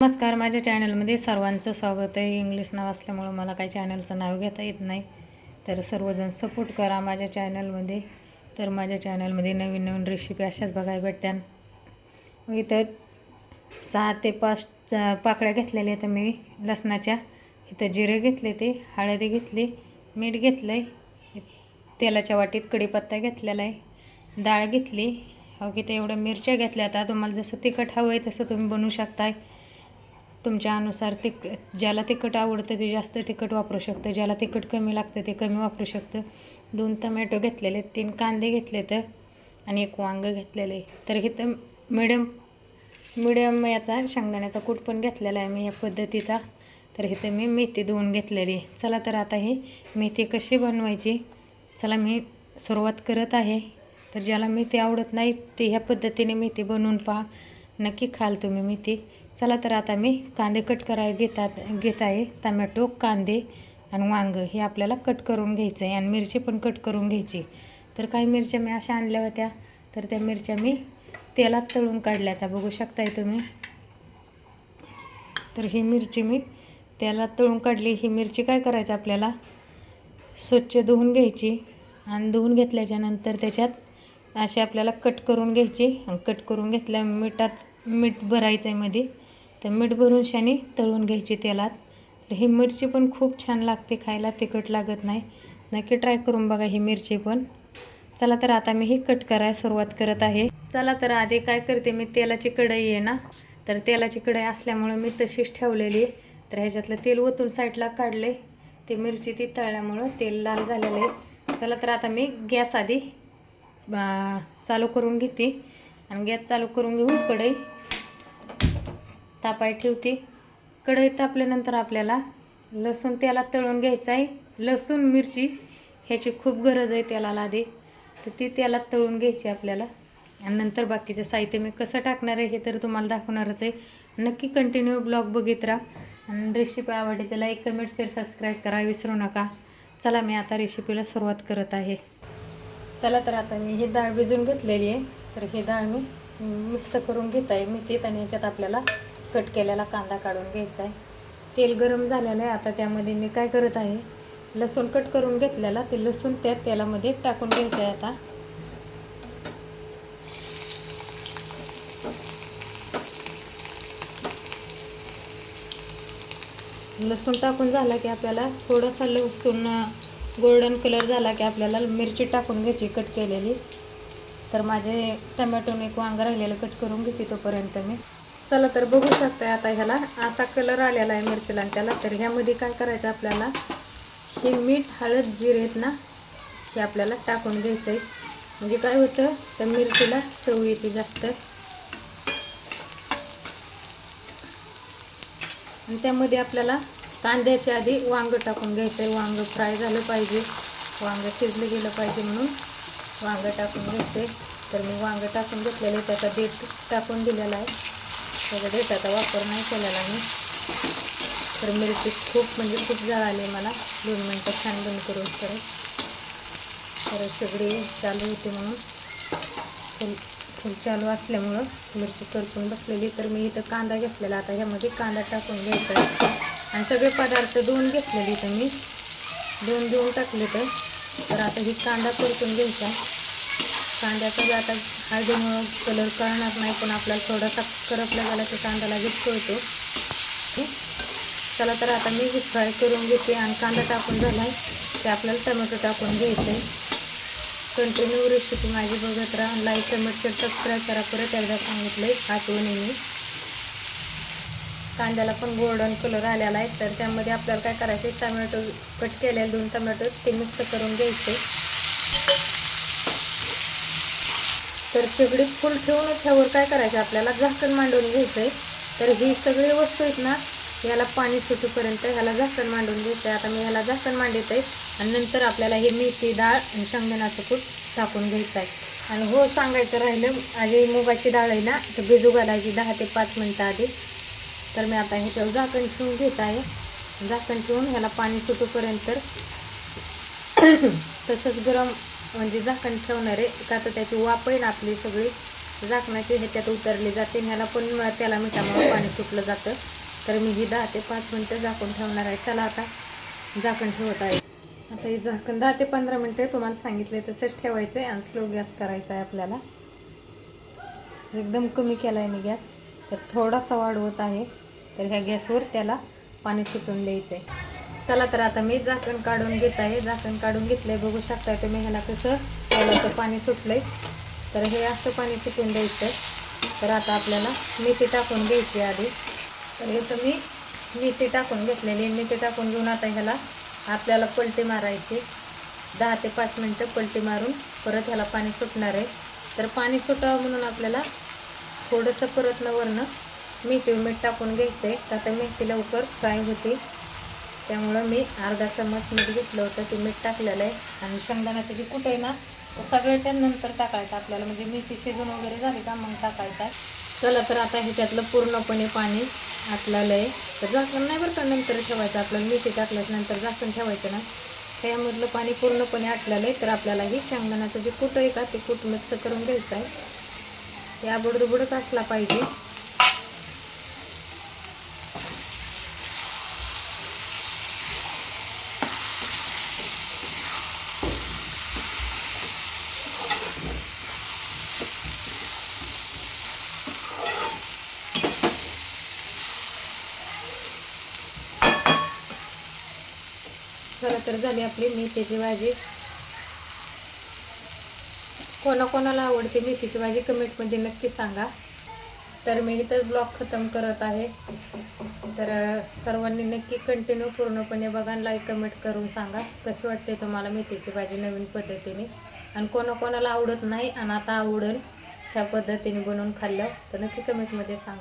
नमस्कार माझ्या चॅनलमध्ये सर्वांचं स्वागत आहे. इंग्लिश नाव असल्यामुळं मला काही चॅनलचं नाव घेता येत नाही. तर सर्वजण सपोर्ट करा माझ्या चॅनलमध्ये. तर माझ्या चॅनलमध्ये नवीन नवीन रेसिपी अशाच बघायला भेटतात इथं सहा ते पाच पाकळ्या घेतलेल्या आहेत मी लसणाच्या. इथं जिरे घेतले ते हळदी घेतली मीठ घेतलं आहे तेलाच्या वाटीत कढीपत्ता घेतलेला आहे. डाळ घेतली. हो की ते एवढ्या मिरच्या घेतल्या आता तुम्हाला जसं तिखट हवं आहे तसं तुम्ही बनवू शकताय. तुमच्या अनुसार तिक ज्याला तिखट आवडतं ते जास्त तिखट वापरू शकतं ज्याला तिखट कमी लागतं ते कमी वापरू शकतं. दोन टमॅटो घेतलेले तीन कांदे घेतले तर आणि एक वांगं घेतलेलं. आहे तर इथं मिडियम मिडियम याचा शेंगदाण्याचा कूट पण घेतलेला आहे मी या पद्धतीचा. तर इथं मी मेथी धुवून घेतलेली आहे. चला तर आता ही मेथी कशी बनवायची? चला मी सुरुवात करत आहे. तर ज्याला मेथी आवडत नाही ते ह्या पद्धतीने मेथी बनवून पहा. नक्की खाल तुम्ही मेथी. चला तर आता मी कांदे कट करायला घेतात घेत आहे. टमॅटो कांदे आणि वांगं हे आपल्याला कट करून घ्यायचं आहे आणि मिरची पण कट करून घ्यायची. तर काही मिरच्या मी अशा आणल्या होत्या. तर त्या मिरच्या मी तेलात तळून काढल्या त्या. बघू शकताय तुम्ही. तर ही मिरची मी तेलात तळून काढली. ही मिरची काय करायचं आपल्याला? स्वच्छ धुवून घ्यायची आणि धुवून घेतल्याच्यानंतर त्याच्यात अशी आपल्याला कट करून घ्यायची. आणि कट करून घेतल्या मिठात मीठ भरायचं आहे मध्ये. तर मीठ भरून शाने तळून घ्यायची तेलात. तर ही मिरची पण खूप छान लागते खायला तिखट लागत नाही. नक्की ट्राय करून बघा ही मिरची पण. चला तर आता मी ही कट करायला सुरुवात करत आहे. चला तर आधी काय करते मी तेलाची कढई आहे ना तर तेलाची कढई असल्यामुळं मी तशीच ठेवलेली आहे. तर ह्याच्यातलं तेल ओतून साईडला काढले. ते मिरची ती तळल्यामुळं तेल लाल झालेलं आहे. चला तर आता मी गॅस आधी चालू करून घेते. आणि गॅस चालू करून घेऊन कढई. तापाय ठेवते. कढई तापल्यानंतर आपल्याला लसूण त्याला तळून घ्यायचं आहे. लसूण मिरची ह्याची खूप गरज आहे त्याला लादे. तर ती त्याला तळून घ्यायची आपल्याला. आणि नंतर बाकीचं साहित्य मी कसं टाकणार आहे हे तर तुम्हाला दाखवणारच आहे. नक्की कंटिन्यू ब्लॉग बघित राहा. आणि रेसिपी आवडली तर लाईक कमेंट शेअर सबस्क्राईब करा. विसरू नका. चला मी आता रेसिपीला सुरुवात करत आहे. चला तर आता मी ही डाळ भिजून घेतलेली आहे. तर ही डाळ मी मिक्स करून घेत आहे. मेथीत आणि याच्यात आपल्याला कट केलेला कांदा काढून घ्यायचा आहे. तेल गरम झालेलं आहे. आता त्यामध्ये मी काय करत आहे लसूण कट करून घेतलेला ते लसूण त्या तेलामध्ये टाकून घ्यायचं आहे आता. लसूण टाकून झाला की आपल्याला थोडासा लसूण गोल्डन कलर झाला की आपल्याला मिरची टाकून घ्यायची कट केलेली. तर माझे टमॅटोने एक वांग राहिलेलं कट करून घेते तोपर्यंत मी. चला तर बघू शकताय आता ह्याला. असा कलर आलेला आहे मिरचीला त्याला. तर ह्यामध्ये काय करायचं आपल्याला? हे मीठ हळद जिरे आहेत ना हे आपल्याला टाकून घ्यायचं आहे म्हणजे काय होतं? तर मिरचीला चव येते जास्त. आणि त्यामध्ये आपल्याला कांद्याच्या आधी वांगं टाकून घ्यायचं आहे वांगं फ्राय झालं पाहिजे. वांग शिजलं गेलं पाहिजे म्हणून. वांगं टाकून घेते तर मी वांगं टाकून घेतलेले त्याचा देठ टाकून दिलेला आहे. त्याचा देठाचा वापर नाही केलेला मी. तर मिरची खूप म्हणजे खूप जळाली मला. दोन मिनटं छान बंद करून परत तर सगळी चालू होती म्हणून. फुल फुल चालू असल्यामुळं मिरची करपून बसलेली तर मी इथं कांदा घेतलेला. आता ह्यामध्ये कांदा टाकून घ्यायचा आहे. आणि सगळे पदार्थ दोन घेतलेले इथं मी. दोन देऊन टाकले तर तर आता ही कांदा परतून घ्यायचा. कांद्याचा बी आता हळदीमुळं कलर कळणार नाही पण आपल्याला थोडासा करपला गेला तर कांदा लगेच कळतो चला तर आता मी फ्राय करून घेते आणि कांदा टाकून झाला आहे. ते आपल्याला टमॅटो टाकून घ्यायचं आहे कंटिन्यू रेसिपी माझी बघत राहा. लाईक कमेंट शेअर सबस्क्राईब करा. परत एकदा सांगितलं आहे आठवण मी कांद्याला पण गोल्डन कलर आलेला आहे. तर त्यामध्ये आपल्याला काय करायचं आहे? टमॅटो कट केलेले दोन टमॅटो ते मिक्स करून घ्यायचे. तर शेगडी फुल ठेवूनच ह्यावर काय करायचं? आपल्याला झाकण मांडून घ्यायचं आहे तर ही सगळी वस्तू आहेत ना याला पाणी सुटेपर्यंत ह्याला झाकण मांडून घ्यायचं आहे आता मी ह्याला झाकण मांडत आहे आणि नंतर आपल्याला हे मेथी डाळ आणि शेंगदाणाचं कूट टाकून घ्यायचं आहे आणि हो सांगायचं राहिलं आधी मुगाची डाळ आहे ना तर भिजू घालायची दहा ते पाच मिनटं आधी. तर मी आता ह्याच्यावर झाकण ठेवून घेत आहे. झाकण ठेवून ह्याला पाणी सुटूपर्यंत तसंच गरम म्हणजे झाकण ठेवणार आहे का तर त्याची वाफ आहे ना आपली सगळी झाकणाची ह्याच्यात उतरली जाते. आणि ह्याला पण त्याला मिठामुळे पाणी सुटलं जातं. तर मी ही दहा ते पाच मिनटं झाकून ठेवणार आहे. चला आता झाकण ठेवत आहे. आता हे झाकण दहा ते पंधरा मिनटं तुम्हाला सांगितले तसंच ठेवायचं आहे आणि स्लो गॅस करायचा आहे आपल्याला. एकदम कमी केला आहे मी गॅस. तर थोडासा वाढवत आहे. तर ह्या गॅसवर त्याला पाणी सुटून द्यायचं आहे चला तर आता मी झाकण काढून घेत आहे. झाकण काढून घेतलं आहे बघू शकता तुम्ही ह्याला कसं तेलाचं पाणी सुटलं आहे तर हे असं पाणी सुटून द्यायचं तर आता आपल्याला मेथी टाकून घ्यायची आधी. तर इथं मी मेथी टाकून घेतलेली आहे. मेथी टाकून घेऊन आता ह्याला आपल्याला पलटी मारायची दहा ते पाच मिनटं पलटी मारून परत ह्याला पाणी सुटणार आहे. तर पाणी सुटावं म्हणून आपल्याला थोडंसं परत न वरनं मेथी मीठ टाकून घ्यायचं आहे तर आता मेथी लवकर फ्राय होते. त्यामुळं मी अर्धा चम्मच मीठ घेतलं होतं. ते मीठ टाकलेलं आहे. आणि शेंगदाण्याचं जे कुठं आहे ना सगळ्याच्या नंतर टाकायचं आपल्याला. म्हणजे मेथी शिजून वगैरे झाली का मग टाकायचं आहे. चला तर आता ह्याच्यातलं पूर्णपणे पाणी आटलेलं आहे. तर झाकण नाही बरं का नंतर ठेवायचं. आपल्याला मेथी टाकल्याच्या नंतर झाकण ठेवायचं ना. त्यामधलं पाणी पूर्णपणे आटलेलं आहे. तर आपल्याला हे शेंगदाण्याचं जे कूट आहे का ते कूट मिक्स करून घ्यायचं आहे. या बुडदुबडच असला पाहिजे. चला तर झाली आपली मेथीची भाजी. कोणाकोणाला आवडते मेथीची भाजी कमेंटमध्ये नक्की सांगा. तर मी इथंच ब्लॉग खतम करत आहे. तर सर्वांनी नक्की कंटिन्यू पूर्णपणे बघा लाईक कमेंट करून सांगा. कशी वाटते तुम्हाला मेथीची भाजी नवीन पद्धतीने? आणि कोणाकोणाला आवडत नाही आणि आता आवडेल ह्या पद्धतीने बनवून खाल्लं तर नक्की कमेंटमध्ये सांगा.